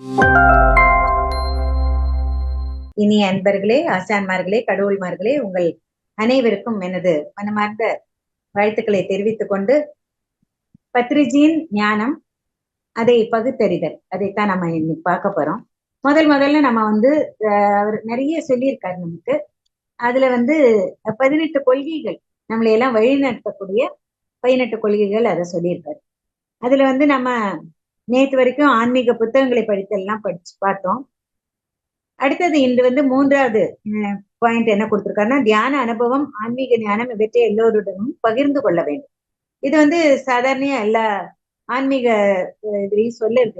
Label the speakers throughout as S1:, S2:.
S1: இனி அன்பர்களே ஆசான்மார்களே கடவுள்மார்களே உங்கள் அனைவருக்கும் எனது மனமார்ந்த வாழ்த்துக்களை தெரிவித்துக் கொண்டு பத்ரிஜியின் ஞானம் அதை பகுத்தறிதல். அதைத்தான் நம்ம இன்னைக்கு பார்க்க போறோம். முதல் முதல்ல நம்ம வந்து அவர் நிறைய சொல்லியிருக்காரு நமக்கு. அதுல வந்து பதினெட்டு கொள்கைகள் நம்மளை எல்லாம் வழிநடத்தக்கூடிய பதினெட்டு கொள்கைகள் அதை சொல்லியிருக்காரு. அதுல வந்து நம்ம நேத்து வரைக்கும் ஆன்மீக புத்தகங்களை படித்தெல்லாம் படிச்சு பார்த்தோம். அடுத்தது இன்று வந்து மூன்றாவது பாயிண்ட் என்ன கொடுத்துருக்காருன்னா தியான அனுபவம் ஆன்மீக ஞானம் இவற்றை எல்லோருடனும் பகிர்ந்து கொள்ள வேண்டும். இது வந்து சாதாரண எல்லா ஆன்மீக இதுலையும் இதுலயும் சொல்ல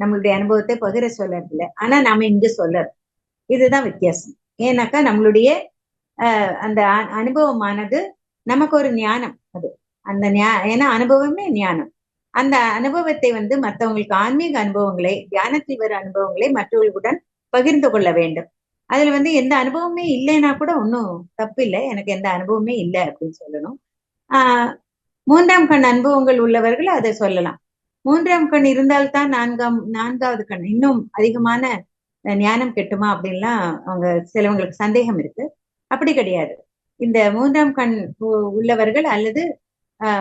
S1: நம்மளுடைய அனுபவத்தை பகிர சொல்ல இல்லை ஆனா நாம இங்கு சொல்லறோம். இதுதான் வித்தியாசம். ஏன்னாக்கா நம்மளுடைய அஹ், அந்த அனுபவமானது நமக்கு ஒரு ஞானம் அது. அந்த ஞா- ஏன்னா அனுபவமே ஞானம். அந்த அனுபவத்தை வந்து மற்றவங்களுக்கு ஆன்மீக அனுபவங்களை தியானத்தில் வர அனுபவங்களை மற்றவர்களுடன் பகிர்ந்து கொள்ள வேண்டும். அதுல வந்து எந்த அனுபவமே இல்லைன்னா கூட ஒன்றும் தப்பு இல்லை. எனக்கு எந்த அனுபவமே இல்லை அப்படின்னு சொல்லணும். ஆஹ் மூன்றாம் கண் அனுபவங்கள் உள்ளவர்கள் அதை சொல்லலாம். மூன்றாம் கண் இருந்தால்தான் நான்காம் நான்காவது கண் இன்னும் அதிகமான ஞானம் கெட்டுமா அப்படின்லாம் அவங்க சிலவங்களுக்கு சந்தேகம் இருக்கு. அப்படி கிடையாது. இந்த மூன்றாம் கண் உ- உள்ளவர்கள் அல்லது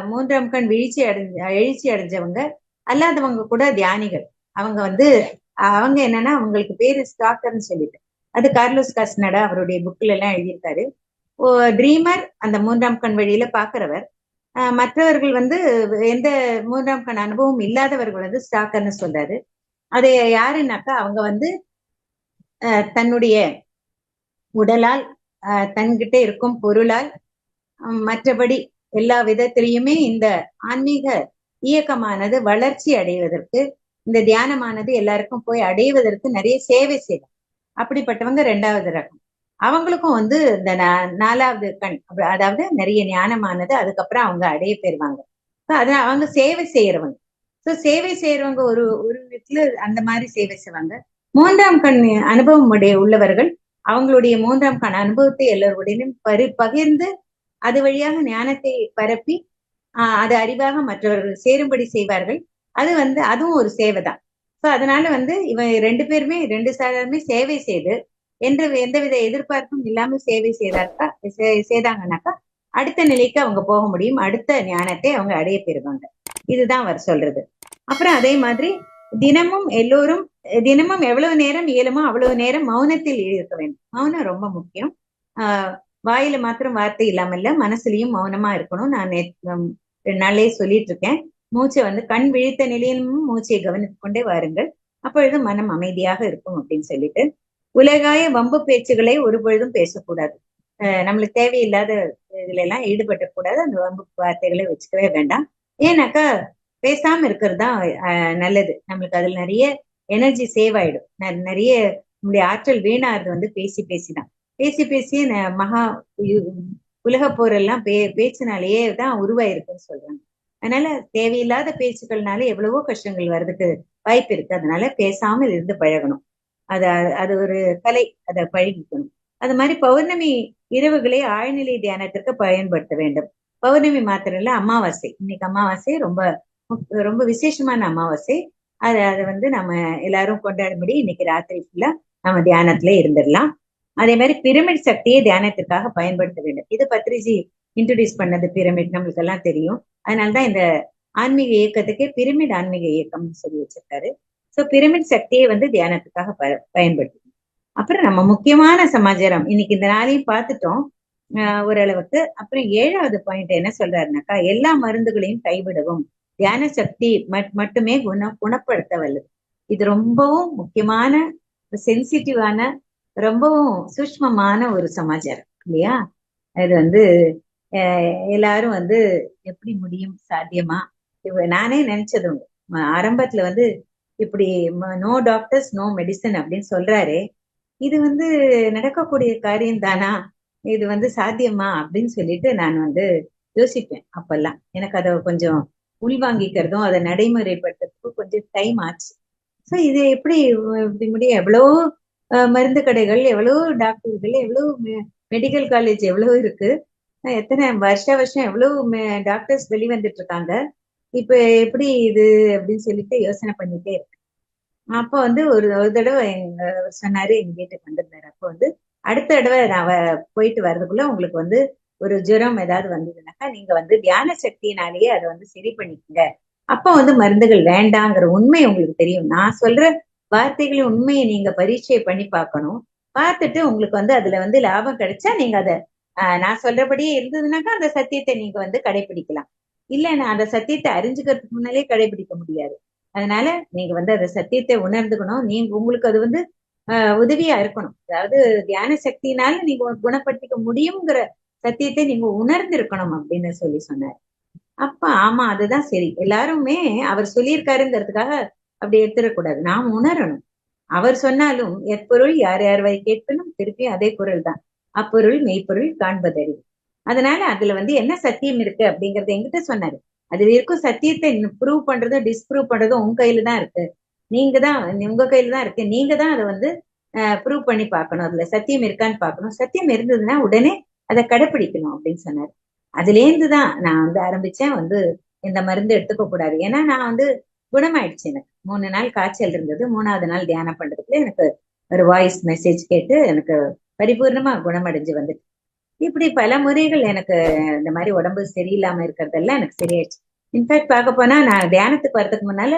S1: மூன்றாம் கண் வீழ்ச்சி அடைஞ்ச எழுச்சி அடைஞ்சவங்க அல்லாதவங்க கூட தியானிகள். அவங்க வந்து அவங்க என்னன்னா அவங்களுக்கு பேரு ஸ்டாக்கர்னு சொல்லிட்டு. அது கார்லோஸ் காஸ்னடா அவருடைய புக்ல எல்லாம் எழுதியிருக்காரு. ட்ரீமர் அந்த மூன்றாம் கண் வழியில பாக்குறவர் ஆஹ் மற்றவர்கள் வந்து எந்த மூன்றாம் கண் அனுபவம் இல்லாதவர்கள் வந்து ஸ்டாக்கர்னு சொல்றாரு. அது யாருன்னாக்கா அவங்க வந்து ஆஹ் தன்னுடைய உடலால் ஆஹ் தன்கிட்ட இருக்கும் பொருளால் மற்றபடி எல்லா விதத்திலையுமே இந்த ஆன்மீக இயக்கமானது வளர்ச்சி அடைவதற்கு இந்த தியானமானது எல்லாருக்கும் போய் அடைவதற்கு நிறைய சேவை செய்யும். அப்படிப்பட்டவங்க ரெண்டாவது ரகம். அவங்களுக்கும் வந்து இந்த நா- நாலாவது கண் அதாவது நிறைய ஞானமானது அதுக்கப்புறம் அவங்க அடைய பெறுவாங்க. So அவங்க சேவை செய்யறவங்க சோ சேவை செய்யறவங்க ஒரு ஒரு விதத்துல அந்த மாதிரி சேவை செய்வாங்க. மூன்றாம் கண் அனுபவம் உடைய உள்ளவர்கள் அவங்களுடைய மூன்றாம் கண் அனுபவத்தை எல்லோருடையும் பரி பகிர்ந்து அது வழியாக ஞானத்தை பரப்பி ஆஹ் அது அறிவாக மற்றவர்கள் சேரும்படி செய்வார்கள். அது வந்து அதுவும் ஒரு சேவை தான் ஸோ அதனால வந்து இவன் ரெண்டு பேருமே ரெண்டு சாராருமே சேவை செய்து எந்த எந்தவித எதிர்பார்ப்பும் இல்லாம சேவை செய்தாக்கா செ- செய்தாங்கன்னாக்கா அடுத்த நிலைக்கு அவங்க போக முடியும். அடுத்த ஞானத்தை அவங்க அடைய பெறுவாங்க. இதுதான் அவர் சொல்றது. அப்புறம் அதே மாதிரி தினமும் எல்லோரும் தினமும் எவ்வளவு நேரம் இயலுமோ அவ்வளவு நேரம் மௌனத்தில் இருக்க வேண்டும். மௌனம் ரொம்ப முக்கியம். ஆஹ் வாயில மாத்திரம் வார்த்தை இல்லாம இல்ல மனசுலயும் மௌனமா இருக்கணும். நான் ரெண்டு நாளே சொல்லிட்டு இருக்கேன் மூச்சை வந்து கண் விழித்த நிலையிலும் மூச்சை கவனித்துக் கொண்டே வாருங்கள். அப்பொழுது மனம் அமைதியாக இருக்கும் அப்படின்னு சொல்லிட்டு. உலகாய வம்பு பேச்சுகளை ஒரு பொழுதும் பேசக்கூடாது. நம்மளுக்கு தேவையில்லாத இதுல எல்லாம் ஈடுபட்ட கூடாது அந்த வம்பு வார்த்தைகளை வச்சுக்கவே வேண்டாம். ஏன்னாக்கா பேசாம இருக்கிறது தான் நல்லது. நம்மளுக்கு அதுல நிறைய எனர்ஜி சேவ் ஆயிடும். நிறைய நம்முடைய ஆற்றல் வீணாகிறது வந்து பேசி பேசிதான் பேசி பேசியே மகா உலக போரெல்லாம் பே பேச்சினாலேயே தான் உருவாயிருக்குன்னு சொல்றாங்க. அதனால தேவையில்லாத பேச்சுக்கள்னால எவ்வளவோ கஷ்டங்கள் வர்றதுக்கு வாய்ப்பு இருக்கு. அதனால பேசாமல் இருந்து பழகணும். அது அது ஒரு கலை. அதை பழகிக்கணும். அது மாதிரி பௌர்ணமி இரவுகளை ஆழ்நிலை தியானத்திற்கு பயன்படுத்த வேண்டும். பௌர்ணமி மாத்திரம் இல்ல அமாவாசை. இன்னைக்கு அமாவாசை ரொம்ப ரொம்ப விசேஷமான அமாவாசை. அது அதை வந்து நம்ம எல்லாரும் கொண்டாடும்படி இன்னைக்கு ராத்திரி ஃபுல்லா நம்ம தியானத்துல இருந்துடலாம். அதே மாதிரி பிரமிட் சக்தியை தியானத்திற்காக பயன்படுத்த வேண்டும். இது பத்ரிஜி இன்ட்ரடியூஸ் பண்ணது பிரமிட் நம்மளுக்கு எல்லாம் தெரியும். அதனாலதான் இந்த ஆன்மீக இயக்கத்துக்கே பிரமிட் ஆன்மீக இயக்கம்னு சொல்லி வச்சிருக்காரு. சோ பிரமிட் சக்தியை வந்து தியானத்துக்காக ப பயன்படுத்தணும் அப்புறம் நம்ம முக்கியமான சமாச்சாரம் இன்னைக்கு இந்த நாளையும் பார்த்துட்டோம். ஓரளவுக்கு. அப்புறம் ஏழாவது பாயிண்ட் என்ன சொல்றாருனாக்கா எல்லா மருந்துகளையும் கைவிடவும் தியான சக்தி மட்- மட்டுமே குண குணப்படுத்த வல்லது இது ரொம்பவும் முக்கியமான சென்சிட்டிவான ரொம்பவும் சூஷ்மமான ஒரு சமாச்சாரம் இல்லையா? அது வந்து எல்லாரும் வந்து எப்படி முடியும் சாத்தியமா? இவ நானே நினைச்சது உண்டு. ஆரம்பத்துல வந்து இப்படி நோ டாக்டர்ஸ் நோ மெடிசன் அப்படின்னு சொல்றாரு. இது வந்து நடக்கக்கூடிய காரியம் தானா? இது வந்து சாத்தியமா? அப்படின்னு சொல்லிட்டு நான் வந்து யோசிப்பேன் அப்பெல்லாம். எனக்கு அதை கொஞ்சம் உள்வாங்கிக்கிறதும் அதை நடைமுறைப்படுத்துறதுக்கும் கொஞ்சம் டைம் ஆச்சு. ஸோ இது எப்படி இப்படி முடியும் எவ்வளோ மருந்து கடைகள் எவ்வளவு டாக்டர்கள் எவ்வளவு மெடிக்கல் காலேஜ் எவ்வளவு இருக்கு. எத்தனை வருஷ வருஷம் எவ்வளவு டாக்டர்ஸ் வெளிவந்துட்டு இருக்காங்க இப்ப எப்படி இது அப்படின்னு சொல்லிட்டு யோசனை பண்ணிட்டே இருக்கு அப்ப வந்து ஒரு ஒரு தடவை எங்க சொன்னாரு எங்க வீட்டுக்கு வந்திருந்தாரு. அப்போ வந்து அடுத்த தடவை நான் போயிட்டு வர்றதுக்குள்ள உங்களுக்கு வந்து ஒரு ஜுரம் ஏதாவது வந்ததுனாக்கா நீங்க வந்து தியான சக்தியினாலேயே அதை வந்து சரி பண்ணிக்கங்க. அப்ப வந்து மருந்துகள் வேண்டாங்கிற உண்மை உங்களுக்கு தெரியும். நான் சொல்ற வார்த்தைகளின் உண்மையை நீங்க பரீட்சை பண்ணி பார்க்கணும். பார்த்துட்டு உங்களுக்கு வந்து அதுல வந்து லாபம் கிடைச்சா நீங்க அதை ஆஹ், நான் சொல்றபடியே இருந்ததுனாக்கா அந்த சத்தியத்தை நீங்க வந்து கடைபிடிக்கலாம் இல்ல நான் அந்த சத்தியத்தை அறிஞ்சுக்கிறதுக்கு முன்னாலே கடைபிடிக்க முடியாது. அதனால நீங்க வந்து அந்த சத்தியத்தை உணர்ந்துக்கணும். நீங்க உங்களுக்கு அது வந்து ஆஹ், உதவியா இருக்கணும். அதாவது தியான சக்தியினால நீங்க குணப்படுத்திக்க முடியுங்கிற சத்தியத்தை நீங்க உணர்ந்திருக்கணும் அப்படின்னு சொல்லி சொன்னார். அப்ப ஆமா அதுதான் சரி. எல்லாருமே அவர் சொல்லியிருக்காருங்கிறதுக்காக அப்படி எடுத்துடக்கூடாது நாம் உணரணும். அவர் சொன்னாலும் எப்பொருள் யார் யார் வாய் கேட்கணும்? திருப்பி அதே குரல் தான் அப்பொருள் மெய்ப்பொருள் காண்பதறிவு. அதனால அதுல வந்து என்ன சத்தியம் இருக்கு அப்படிங்கறத எங்கிட்ட சொன்னாரு. அதுல இருக்கும் சத்தியத்தை ப்ரூவ் பண்றதும் டிஸ்ப்ரூவ் பண்றதும் உங்க கையில தான் இருக்கு. நீங்க தான் உங்க கையில தான் இருக்கு. நீங்க தான் அதை வந்து ப்ரூவ் பண்ணி பார்க்கணும். அதுல சத்தியம் இருக்கான்னு பார்க்கணும். சத்தியம் இருந்ததுன்னா உடனே அதை கடைப்பிடிக்கணும் அப்படின்னு சொன்னாரு. அதுலேருந்து தான் நான் வந்து ஆரம்பிச்சேன். வந்து இந்த மருந்து எடுத்துக்க கூடாது ஏன்னா நான் வந்து குணமாயிடுச்சு எனக்கு. மூணு நாள் காய்ச்சல் இருந்தது. மூணாவது நாள் தியானம் பண்றதுக்குள்ள எனக்கு ஒரு வாய்ஸ் மெசேஜ் கேட்டு எனக்கு பரிபூர்ணமா குணமடைஞ்சு வந்துட்டு. இப்படி பல முறைகள் எனக்கு இந்த மாதிரி உடம்பு சரியில்லாம இருக்கிறதெல்லாம் எனக்கு சரியாயிடுச்சு. இன்ஃபேக்ட் பார்க்க போனா நான் தியானத்துக்கு வர்றதுக்கு முன்னால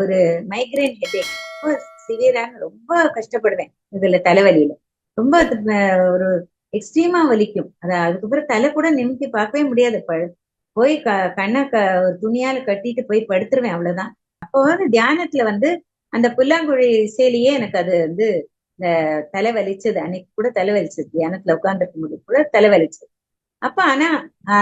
S1: ஒரு மைக்ரைன் ஹெட்டேக் ரொம்ப சிவியரான ரொம்ப கஷ்டப்படுவேன் இதுல தலைவலியில. ரொம்ப ஒரு எக்ஸ்ட்ரீமா வலிக்கும். அது அதுக்கப்புறம் தலை கூட நிமித்தி பார்க்கவே முடியாது. போய் க கண்ணை க ஒரு துணியால கட்டிட்டு போய் படுத்துருவேன் அவ்வளவுதான். அப்போ வந்து தியானத்துல வந்து அந்த புல்லாங்குழி இசையிலேயே எனக்கு அது வந்து இந்த தலை வலிச்சது அன்னைக்கு கூட தலை வலிச்சது தியானத்துல உட்கார்ந்துருக்கும் போது கூட தலை வலிச்சது அப்ப ஆனா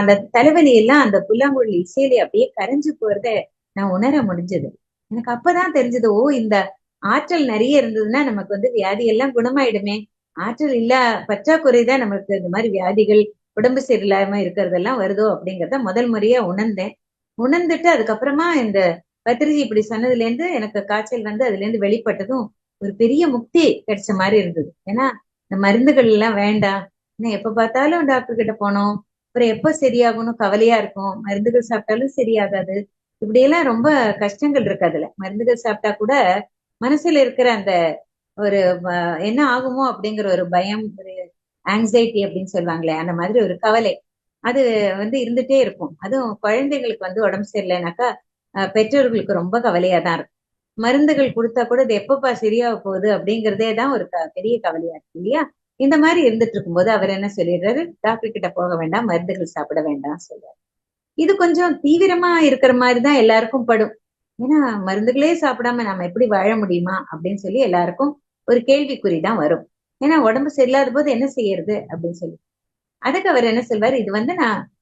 S1: அந்த தலைவலி எல்லாம் அந்த புல்லாங்குழி இசையிலே அப்படியே கரைஞ்சு போறத நான் உணர முடிஞ்சது. எனக்கு அப்பதான் தெரிஞ்சது ஓ இந்த ஆற்றல் நிறைய இருந்ததுன்னா நமக்கு வந்து வியாதி எல்லாம் குணமாயிடுமே. ஆற்றல் இல்ல பற்றாக்குறை தான் நமக்கு இந்த மாதிரி வியாதிகள் உடம்பு சரியில்லாம இருக்கிறதெல்லாம் வருதோ அப்படிங்கறத முதல் முறையா உணர்ந்தேன். உணர்ந்துட்டு அதுக்கப்புறமா இந்த பத்திரிஜி இப்படி சொன்னதுல இருந்து எனக்கு காய்ச்சல் வந்து அதுல இருந்து வெளிப்பட்டதும் ஒரு பெரிய முக்தி கிடைச்ச மாதிரி இருந்தது. ஏன்னா இந்த மருந்துகள் எல்லாம் வேண்டாம். இன்னும் எப்ப பார்த்தாலும் டாக்டர் கிட்ட போனோம் அப்புறம் எப்ப சரியாகணும் கவலையா இருக்கும். மருந்துகள் சாப்பிட்டாலும் சரியாகாது. இப்படியெல்லாம் ரொம்ப கஷ்டங்கள் இருக்கு அதுல. மருந்துகள் சாப்பிட்டா கூட மனசுல இருக்கிற அந்த ஒரு என்ன ஆகுமோ அப்படிங்கிற ஒரு பயம் ஒரு ஆங்ஸைட்டி அப்படின்னு சொல்லுவாங்களே அந்த மாதிரி ஒரு கவலை. அது வந்து இருந்துட்டே இருக்கும். அதுவும் குழந்தைங்களுக்கு வந்து உடம்பு சரியில்லைனாக்கா பெற்றோர்களுக்கு ரொம்ப கவலையா தான் இருக்கும். மருந்துகள் கொடுத்தா கூட இது எப்பப்பா சரியாக போகுது அப்படிங்கறதே தான் ஒரு பெரிய கவலையா இருக்கு இல்லையா? இந்த மாதிரி இருந்துட்டு இருக்கும்போது அவர் என்ன சொல்லிடுறாரு? டாக்டர் கிட்ட போக வேண்டாம் மருந்துகள் சாப்பிட வேண்டாம் சொல்றாரு. இது கொஞ்சம் தீவிரமா இருக்கிற மாதிரி தான் எல்லாருக்கும் படும். ஏன்னா மருந்துகளே சாப்பிடாம நம்ம எப்படி வாழ முடியுமா அப்படின்னு சொல்லி எல்லாருக்கும் ஒரு கேள்விக்குறி தான் வரும். ஏன்னா உடம்பு சரியில்லாத போது என்ன செய்யறது? அப்படின்னு சொல்லி. அதுக்கு அவர் என்ன சொல்வாரு? இது வந்து நான்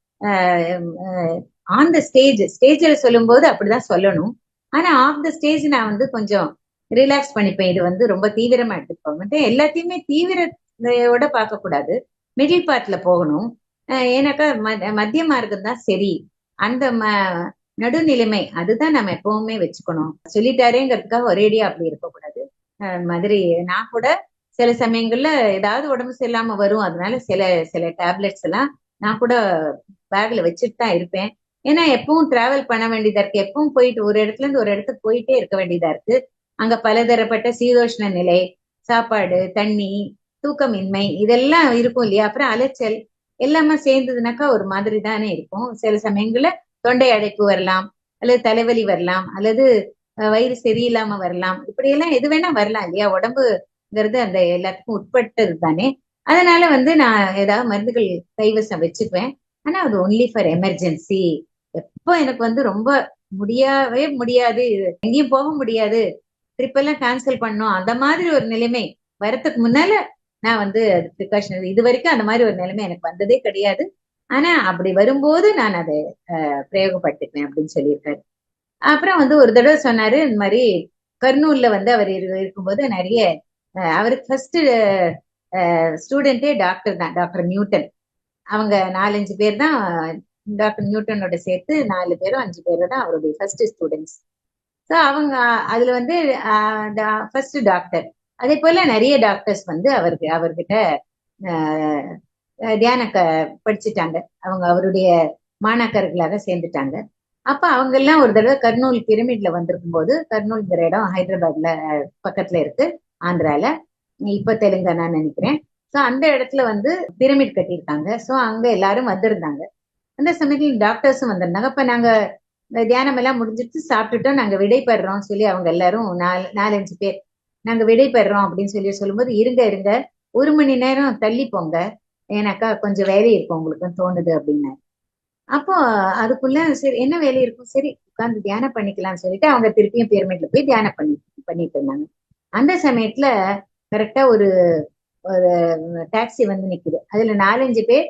S1: ஆன் த ஸ்டேஜ் ஸ்டேஜ்ல சொல்லும்போது அப்படிதான் சொல்லணும். ஆனா ஆஃப் த ஸ்டேஜ் நான் வந்து கொஞ்சம் ரிலாக்ஸ் பண்ணிப்பேன். இது வந்து ரொம்ப தீவிரமா எடுத்துக்கோங்க. எல்லாத்தையுமே தீவிரத்தையோட பார்க்க கூடாது மிடில் பார்ட்ல போகணும். ஏன்னாக்கா ம- மத்திய மார்க்கம் தான் சரி. அந்த ம- நடுநிலைமை அதுதான் நம்ம எப்பவுமே வச்சுக்கணும். சொல்லிட்டாரேங்கிறதுக்காக ஒரேடியா அப்படி இருக்கக்கூடாது. அஹ் மாதிரி நான் கூட சில சமயங்கள்ல ஏதாவது உடம்பு சரியில்லாம வரும். அதனால சில சில டேப்லெட்ஸ் எல்லாம் நான் கூட பேக்ல வச்சுட்டு தான் இருப்பேன். ஏன்னா எப்பவும் டிராவல் பண்ண வேண்டியதா இருக்கு. எப்பவும் போயிட்டு ஒரு இடத்துல இருந்து ஒரு இடத்துக்கு போயிட்டே இருக்க வேண்டியதா இருக்கு. அங்க பலதரப்பட்ட சீதோஷ்ண நிலை சாப்பாடு தண்ணி தூக்கமின்மை இதெல்லாம் இருக்கும் இல்லையா? அப்புறம் அலைச்சல் எல்லாமே சேர்ந்ததுனாக்கா ஒரு மாதிரி தானே இருக்கும். சில சமயங்கள்ல தொண்டை அடைப்பு வரலாம் அல்லது தலைவலி வரலாம் அல்லது வயிறு சரியில்லாம வரலாம். இப்படி எல்லாம் எது வேணா வரலாம் இல்லையா? உடம்பு ங்கிறது அந்த எல்லாத்துக்கும் உட்பட்டது தானே? அதனால வந்து நான் ஏதாவது மருந்துகள் கைவசம் வச்சுக்குவேன். ஆனா அது ஒன்லி ஃபார் எமர்ஜென்சி எப்போ எனக்கு வந்து ரொம்ப முடியவே முடியாது. எங்கேயும் போக முடியாது. ட்ரிப் எல்லாம் கேன்சல் பண்ணோம். அந்த மாதிரி ஒரு நிலைமை வரத்துக்கு முன்னால நான் வந்து அது ப்ரிகாஷன் இது வரைக்கும் அந்த மாதிரி ஒரு நிலைமை எனக்கு வந்ததே கிடையாது. ஆனா அப்படி வரும்போது நான் அதை அஹ், அப்படின்னு சொல்லியிருக்காரு. அப்புறம் வந்து ஒரு தடவை சொன்னாரு இந்த மாதிரி கர்னூல்ல வந்து அவர் இருக்கும்போது நிறைய அவருக்கு ஃபர்ஸ்ட் ஸ்டூடெண்டே டாக்டர் தான் டாக்டர் நியூட்டன். அவங்க நாலஞ்சு பேர் தான் டாக்டர் நியூட்டனோட சேர்த்து நாலு பேரும் அஞ்சு பேரும் தான் அவருடைய ஃபர்ஸ்ட் ஸ்டூடெண்ட்ஸ் ஸோ அவங்க அதுல வந்து ஃபர்ஸ்ட் டாக்டர் அதே போல நிறைய டாக்டர்ஸ் வந்து அவருக்கு அவர்கிட்ட ஆஹ், தியான க படிச்சுட்டாங்க. அவங்க அவருடைய மாணாக்கர்களாக சேர்ந்துட்டாங்க. அப்ப அவங்க எல்லாம் ஒரு தடவை கர்னூல் பிரமிட்ல வந்திருக்கும் போது கர்னூல்ங்கிற இடம் ஹைதராபாத்ல பக்கத்துல இருக்கு. ஆந்திரால. இப்ப தெலுங்கானா நினைக்கிறேன். சோ அந்த இடத்துல வந்து பிரமிட் கட்டியிருக்காங்க. சோ அங்க எல்லாரும் வந்திருந்தாங்க. அந்த சமயத்துல டாக்டர்ஸும் வந்திருந்தாங்க. அப்ப நாங்க தியானம் எல்லாம் முடிஞ்சிட்டு சாப்பிட்டுட்டோம். நாங்க விடைபெறோம் சொல்லி அவங்க எல்லாரும் நாலு நாலஞ்சு பேர். நாங்க விடைபெறோம் அப்படின்னு சொல்லி சொல்லும்போது இருங்க இருங்க. ஒரு மணி நேரம் தள்ளி போங்க. ஏன்னாக்கா கொஞ்சம் வேலை இருக்கும் உங்களுக்கு தோணுது அப்படின்னாரு அப்போ அதுக்குள்ள சரி என்ன வேலை இருக்கும்? சரி உட்கார்ந்து தியானம் பண்ணிக்கலாம்னு சொல்லிட்டு அவங்க திருப்பியும் பேர்மெண்ட்ல போய் தியானம் பண்ணி பண்ணிட்டு இருந்தாங்க. அந்த சமயத்துல கரெக்டா ஒரு ஒரு டாக்ஸி வந்து நிக்குது. அதுல நாலஞ்சு பேர்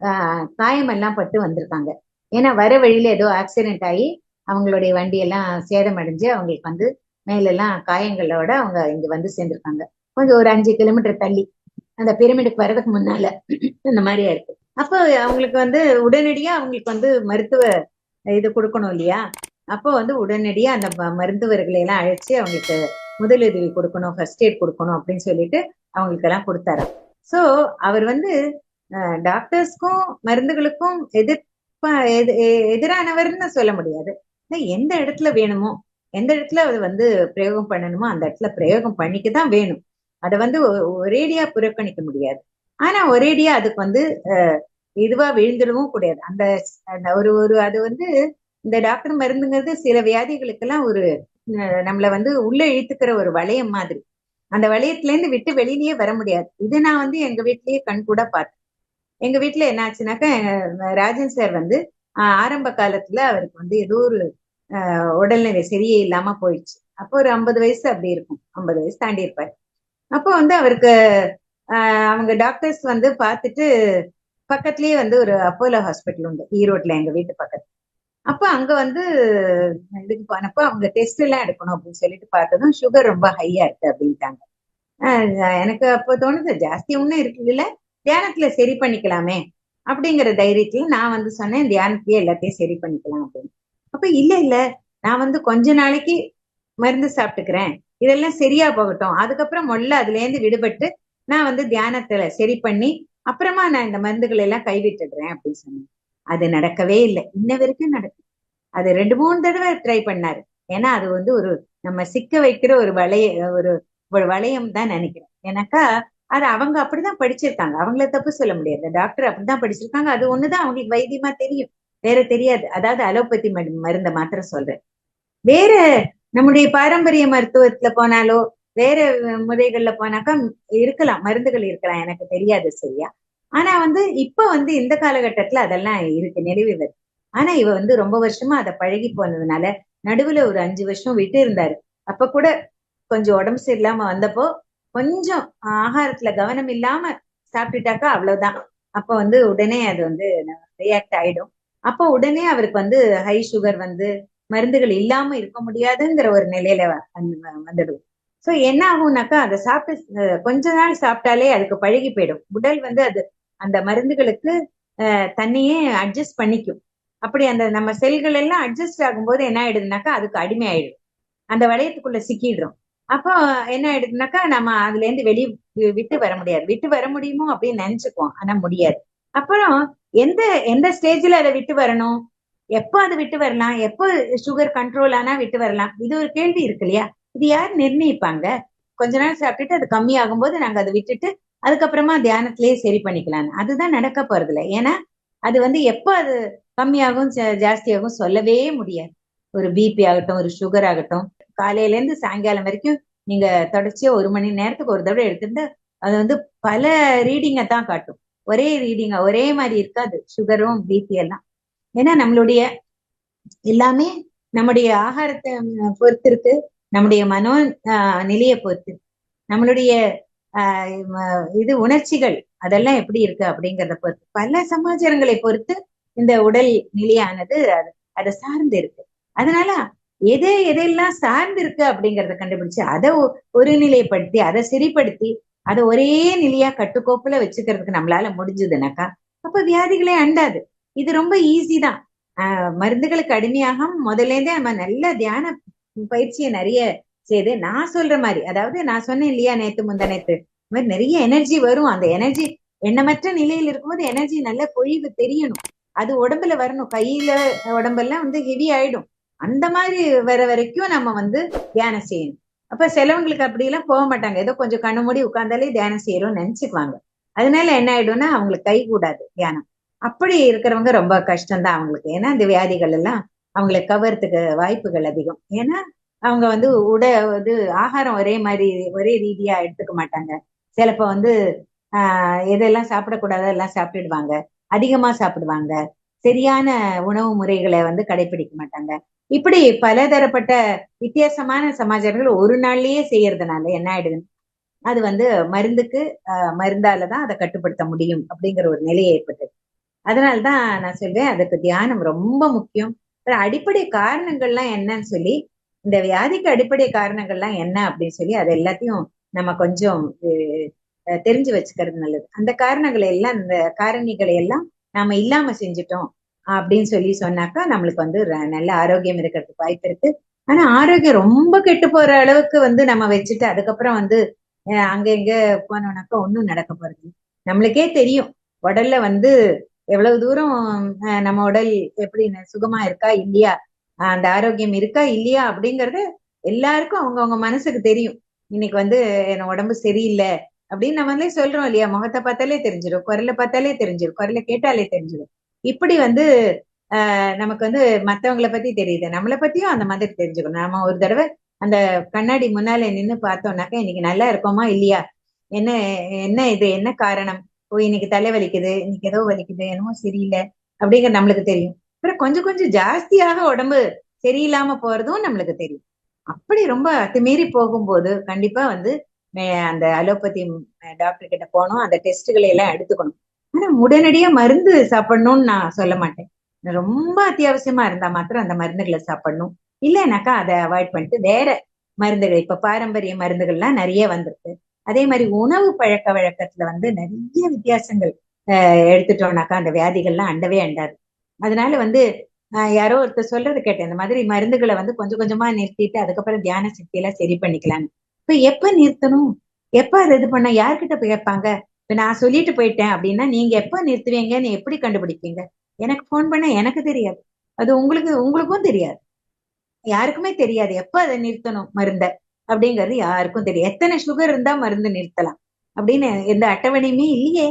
S1: ஆஹ், காயமெல்லாம் பட்டு வந்திருக்காங்க. ஏன்னா வர வழியில ஏதோ ஆக்சிடென்ட் ஆகி அவங்களுடைய வண்டி எல்லாம் சேதம் அடைஞ்சு அவங்களுக்கு வந்து மேலெல்லாம் காயங்களோட அவங்க இங்க வந்து சேர்ந்திருக்காங்க. கொஞ்சம் ஒரு அஞ்சு கிலோமீட்டர் தள்ளி. அந்த பிரமிடுக்கு வர்றதுக்கு முன்னால அந்த மாதிரியா இருக்கு. அப்போ அவங்களுக்கு வந்து உடனடியா அவங்களுக்கு வந்து மருத்துவ இது கொடுக்கணும் இல்லையா? அப்போ வந்து உடனடியா அந்த மருத்துவர்களை எல்லாம் அழைச்சு அவங்களுக்கு முதலுதவி கொடுக்கணும் ஃபர்ஸ்ட் எய்ட் கொடுக்கணும் அப்படின்னு சொல்லிட்டு அவங்களுக்கு எல்லாம் கொடுத்தாரு. சோ அவர் வந்து டாக்டர்ஸ்க்கும் மருந்துகளுக்கும் எதிர் எதிரானவர்னு சொல்ல முடியாது. எந்த இடத்துல வேணுமோ எந்த இடத்துல அது வந்து பிரயோகம் பண்ணணுமோ அந்த இடத்துல பிரயோகம் பண்ணிக்க தான் வேணும். அதை வந்து ஒ- ஒரேடியா புறக்கணிக்க முடியாது. ஆனா ஒரேடியா அதுக்கு வந்து இதுவா விழுந்துடவும் கூடாது. அந்த ஒரு ஒரு அது வந்து இந்த டாக்டர் மருந்துங்கிறது சில வியாதிகளுக்கெல்லாம் ஒரு நம்மள வந்து உள்ள இழுத்துக்கிற ஒரு வளையம் மாதிரி. அந்த வளையத்துல இருந்து விட்டு வெளியிலயே வர முடியாது. இது நான் வந்து எங்க வீட்லயே கண் கூட பார்த்தேன். எங்க வீட்டுல என்ன ஆச்சுனாக்கா ராஜன் சார் வந்து ஆரம்ப காலத்துல அவருக்கு வந்து ஏதோ ஒரு ஆஹ், உடல்நிலை சரியே இல்லாம போயிடுச்சு. அப்போ ஒரு ஐம்பது வயசு அப்படி இருக்கும். ஐம்பது வயசு தாண்டி இருப்பார். அப்போ வந்து அவருக்கு ஆஹ், அவங்க டாக்டர்ஸ் வந்து பார்த்துட்டு பக்கத்துலயே வந்து ஒரு அப்போலோ ஹாஸ்பிட்டல் உண்டு. ஈரோட்ல எங்க வீட்டு பக்கத்துல. அப்ப அங்க வந்து இதுக்கு போனப்ப அவங்க டெஸ்ட் எல்லாம் எடுக்கணும் அப்படின்னு சொல்லிட்டு பார்த்ததும் சுகர் ரொம்ப ஹையா இருக்கு அப்படின்ட்டாங்க. ஆஹ் எனக்கு அப்போ தோணுது ஜாஸ்தி ஒன்றும் இருக்குல்ல தியானத்துல சரி பண்ணிக்கலாமே அப்படிங்கிற தைரியத்துல நான் வந்து சொன்னேன் தியானத்திலேயே எல்லாத்தையும் சரி பண்ணிக்கலாம் அப்படின்னு. அப்ப இல்ல இல்ல நான் வந்து கொஞ்ச நாளைக்கு மருந்து சாப்பிட்டுக்கிறேன் இதெல்லாம் சரியா போகட்டும். அதுக்கப்புறம் முதல்ல அதுல இருந்து விடுபட்டு நான் வந்து தியானத்துல சரி பண்ணி அப்புறமா நான் இந்த மருந்துகளை எல்லாம் கைவிட்டுடுறேன் அப்படின்னு சொன்னேன். அது நடக்கவே இல்லை. இன்ன வரைக்கும் நடக்கும் அது ரெண்டு மூணு தடவை ட்ரை பண்ணாரு. ஏன்னா அது வந்து ஒரு நம்ம சிக்க வைக்கிற ஒரு வளைய ஒரு ஒரு வளையம் தான் நினைக்கிறேன். ஏன்னாக்கா அது அவங்க அப்படிதான் படிச்சிருக்காங்க. அவங்கள தப்பு சொல்ல முடியாது. டாக்டர் அப்படிதான் படிச்சிருக்காங்க. அது ஒண்ணுதான். அவங்களுக்கு வைத்தியமா தெரியும். வேற தெரியாது. அதாவது அலோபதி மரு- மருந்த மாத்திரம் சொல்றேன். வேற நம்முடைய பாரம்பரிய மருத்துவத்துல போனாலோ வேற முறைகள்ல போனாக்கா இருக்கலாம். மருந்துகள் இருக்கலாம். எனக்கு தெரியாது சரியா. ஆனா வந்து இப்ப வந்து இந்த காலகட்டத்துல அதெல்லாம் இருக்கு நிலவி வருது ஆனா இவ வந்து ரொம்ப வருஷமா அதை பழகி போனதுனால நடுவுல ஒரு அஞ்சு வருஷம் விட்டு இருந்தாரு. அப்ப கூட கொஞ்சம் உடம்பு சரியில்லாம வந்தப்போ கொஞ்சம் ஆகாரத்துல கவனம் இல்லாம சாப்பிட்டுட்டாக்கா அவ்வளவுதான். அப்ப வந்து உடனே அது வந்து ரியாக்ட் ஆயிடும். அப்போ உடனே அவருக்கு வந்து ஹை சுகர் வந்து மருந்துகள் இல்லாம இருக்க முடியாதுங்கிற ஒரு நிலையில வந்து- வந்துடும் சோ என்ன ஆகும்னாக்கா அதை சாப்பிட்டு கொஞ்ச நாள் சாப்பிட்டாலே அதுக்கு பழகி போயிடும். உடல் வந்து அது அந்த மருந்துகளுக்கு அஹ், தன்னையே அட்ஜஸ்ட் பண்ணிக்கும். அப்படி அந்த நம்ம செல்கள் எல்லாம் அட்ஜஸ்ட் ஆகும்போது என்ன ஆயிடுதுனாக்கா அதுக்கு அடிமை ஆயிடும் அந்த வளையத்துக்குள்ள சிக்கிடுறோம் அப்போ என்ன ஆயிடுதுனாக்கா நம்ம அதுல இருந்து வெளியே விட்டு வர முடியாது. விட்டு வர முடியுமோ அப்படின்னு நினைச்சுக்குவோம். ஆனா முடியாது. அப்புறம் எந்த எந்த ஸ்டேஜ்ல அதை விட்டு வரணும்? எப்போ அதை விட்டு வரலாம்? எப்போ சுகர் கண்ட்ரோல் ஆனா விட்டு வரலாம்? இது ஒரு கேள்வி இருக்கு இல்லையா? இது யார் நிர்ணயிப்பாங்க? கொஞ்ச நாள் சாப்பிட்டுட்டு அது கம்மி ஆகும்போது நாங்க அதை விட்டுட்டு அதுக்கப்புறமா தியானத்திலேயே சரி பண்ணிக்கலாம் அதுதான் நடக்க போறது இல்லை ஏன்னா அது வந்து எப்போ அது கம்மியாகும் ஜாஸ்தியாகும் சொல்லவே முடியாது. ஒரு பிபி ஆகட்டும் ஒரு சுகர் ஆகட்டும் காலையில இருந்து சாயங்காலம் வரைக்கும் நீங்க தொடர்ச்சியா ஒரு மணி நேரத்துக்கு ஒரு தடவை எடுத்துட்டு அது வந்து பல ரீடிங்கை தான் காட்டும். ஒரே ரீடிங்க ஒரே மாதிரி இருக்காது. சுகரும் பிபி எல்லாம். ஏன்னா நம்மளுடைய எல்லாமே நம்முடைய ஆகாரத்தை பொறுத்திருக்கு. பொறுத்து இருக்கு நம்முடைய மனோ நிலையை பொறுத்து. நம்மளுடைய இது உணர்ச்சிகள். அதெல்லாம் எப்படி இருக்கு அப்படிங்கறத பொறுத்து பல சமாச்சாரங்களை பொறுத்து இந்த உடல் நிலையானது அது- அதை சார்ந்து இருக்கு. அதனால எது எதெல்லாம் சார்ந்து இருக்கு அப்படிங்கறத கண்டுபிடிச்சு அதை ஒரு ஒருநிலைப்படுத்தி அதை சரிப்படுத்தி அதை ஒரே நிலையா கட்டுக்கோப்புல வச்சுக்கிறதுக்கு நம்மளால முடிஞ்சதுனாக்கா அப்ப வியாதிகளே அண்டாது. இது ரொம்ப ஈஸி தான். ஆஹ் மருந்துகளுக்கு அடிமையாகாம முதல்ல இருந்தே நம்ம நல்ல தியான பயிற்சியை நிறைய செய்து நான் சொல்ற மாதிரி அதாவது நான் சொன்னேன் இல்லையா நேத்து முந்த நேத்து இந்த மாதிரி நிறைய எனர்ஜி வரும். அந்த எனர்ஜி எண்ணமற்ற நிலையில் இருக்கும்போது எனர்ஜி நல்ல பொழிவு தெரியணும். அது உடம்புல வரணும். கையில உடம்பெல்லாம் வந்து ஹெவி ஆயிடும். அந்த மாதிரி வர வரைக்கும் நம்ம வந்து தியானம் செய்யணும். அப்ப சிலவங்களுக்கு அப்படி எல்லாம் போக மாட்டாங்க. ஏதோ கொஞ்சம் கண்ணு மூடி உட்கார்ந்தாலே தியானம் செய்யறோம்னு நினைச்சுக்குவாங்க. அதனால என்ன ஆயிடும்னா அவங்களுக்கு கை கூடாது தியானம். அப்படி இருக்கிறவங்க ரொம்ப கஷ்டம்தான் அவங்களுக்கு. ஏன்னா இந்த வியாதிகள் எல்லாம் அவங்களை கவர்றதுக்கு வாய்ப்புகள் அதிகம். ஏன்னா அவங்க வந்து உட இது ஆகாரம் ஒரே மாதிரி ஒரே ரீதியா எடுத்துக்க மாட்டாங்க. சிலப்ப வந்து ஆஹ் எதெல்லாம் சாப்பிடக்கூடாதோ எல்லாம் சாப்பிட்டுடுவாங்க. அதிகமா சாப்பிடுவாங்க. சரியான உணவு முறைகளை வந்து கடைபிடிக்க மாட்டாங்க. இப்படி பலதரப்பட்ட வித்தியாசமான சமாச்சாரங்கள் ஒரு நாள்லயே செய்யறதுனால என்ன ஆயிடுதுன்னு அது வந்து மருந்துக்கு ஆஹ் மருந்தாலதான் அதை கட்டுப்படுத்த முடியும் அப்படிங்கிற ஒரு நிலை ஏற்பட்டது. அதனால்தான் நான் சொல்வேன் அதுக்கு தியானம் ரொம்ப முக்கியம். அடிப்படை காரணங்கள்லாம் என்னன்னு சொல்லி இந்த வியாதிக்கு அடிப்படை காரணங்கள்லாம் என்ன அப்படின்னு சொல்லி அது எல்லாத்தையும் நம்ம கொஞ்சம் தெரிஞ்சு வச்சுக்கிறது நல்லது. அந்த காரணங்களை எல்லாம் இந்த காரணிகளை எல்லாம் நாம இல்லாம செஞ்சுட்டோம் அப்படின்னு சொல்லி சொன்னாக்கா நம்மளுக்கு வந்து நல்ல ஆரோக்கியம் இருக்கிறதுக்கு வாய்ப்பு இருக்கு. ஆனா ஆரோக்கியம் ரொம்ப கெட்டு போற அளவுக்கு வந்து நம்ம வச்சுட்டு அதுக்கப்புறம் வந்து அங்க எங்க போனோம்னாக்கா ஒன்றும் நடக்க போறது நம்மளுக்கே தெரியும் உடல்ல வந்து எவ்வளவு தூரம் அஹ், நம்ம உடல் எப்படி சுகமா இருக்கா இல்லையா அந்த ஆரோக்கியம் இருக்கா இல்லையா அப்படிங்கறது எல்லாருக்கும் அவங்கவுங்க மனசுக்கு தெரியும். இன்னைக்கு வந்து என் உடம்பு சரியில்லை அப்படின்னு நம்மளே சொல்றோம் இல்லையா? முகத்தை பார்த்தாலே தெரிஞ்சிடும் குரலை பார்த்தாலே தெரிஞ்சிடும் குரலை கேட்டாலே தெரிஞ்சிடும் இப்படி வந்து ஆஹ் நமக்கு வந்து மத்தவங்கள பத்தி தெரியுது. நம்மளை பத்தியும் அந்த மாதிரி தெரிஞ்சுக்கணும். நாம ஒரு தடவை அந்த கண்ணாடி முன்னால நின்னு பார்த்தோம்னாக்கா இன்னைக்கு நல்லா இருக்கோமா இல்லையா? என்ன என்ன இது? என்ன காரணம்? ஓ இன்னைக்கு தலை வலிக்குது இன்னைக்கு ஏதோ வலிக்குது என்னமோ சரியில்லை அப்படிங்கிற நம்மளுக்கு தெரியும். அப்புறம் கொஞ்சம் கொஞ்சம் ஜாஸ்தியாக உடம்பு சரியில்லாம போறதும் நம்மளுக்கு தெரியும். அப்படி ரொம்ப அத்துமீறி போகும்போது கண்டிப்பா வந்து அந்த அலோபதி டாக்டர் கிட்ட போனோம் அந்த டெஸ்ட்டுகளை எல்லாம் எடுத்துக்கணும். ஆனா உடனடியா மருந்து சாப்பிடணும்னு நான் சொல்ல மாட்டேன். ரொம்ப அத்தியாவசியமா இருந்தா மாத்திரம் அந்த மருந்துகளை சாப்பிடணும். இல்லைனாக்கா அதை அவாய்ட் பண்ணிட்டு வேற மருந்துகள் இப்ப பாரம்பரிய மருந்துகள்லாம் நிறைய வந்திருக்கு. அதே மாதிரி உணவு பழக்க வழக்கத்துல வந்து நிறைய வித்தியாசங்கள் அஹ் எடுத்துட்டோம்னாக்கா அந்த வியாதிகள்லாம் அண்டவே அண்டாது. அதனால வந்து யாரோ ஒருத்தர் சொல்றது கேட்டேன். இந்த மாதிரி மருந்துகளை வந்து கொஞ்சம் கொஞ்சமா நிறுத்திட்டு அதுக்கப்புறம் தியான சக்தி எல்லாம் சரி பண்ணிக்கலாம்னு. இப்ப எப்ப நிறுத்தணும்? எப்ப அதை இது பண்ண? யார்கிட்ட போய் கேட்பாங்க? இப்ப நான் சொல்லிட்டு போயிட்டேன் அப்படின்னா நீங்க எப்ப நிறுத்துவீங்கன்னு எப்படி கண்டுபிடிப்பீங்க? எனக்கு போன் பண்ண எனக்கு தெரியாது. அது உங்களுக்கு உங்களுக்கும் தெரியாது. யாருக்குமே தெரியாது. எப்ப அதை நிறுத்தணும் மருந்த? அப்படிங்கிறது யாருக்கும் தெரியும் எத்தனை சுகர் இருந்தா மருந்து நிறுத்தலாம்? அப்படின்னு எந்த அட்டவணையுமே இல்லையே.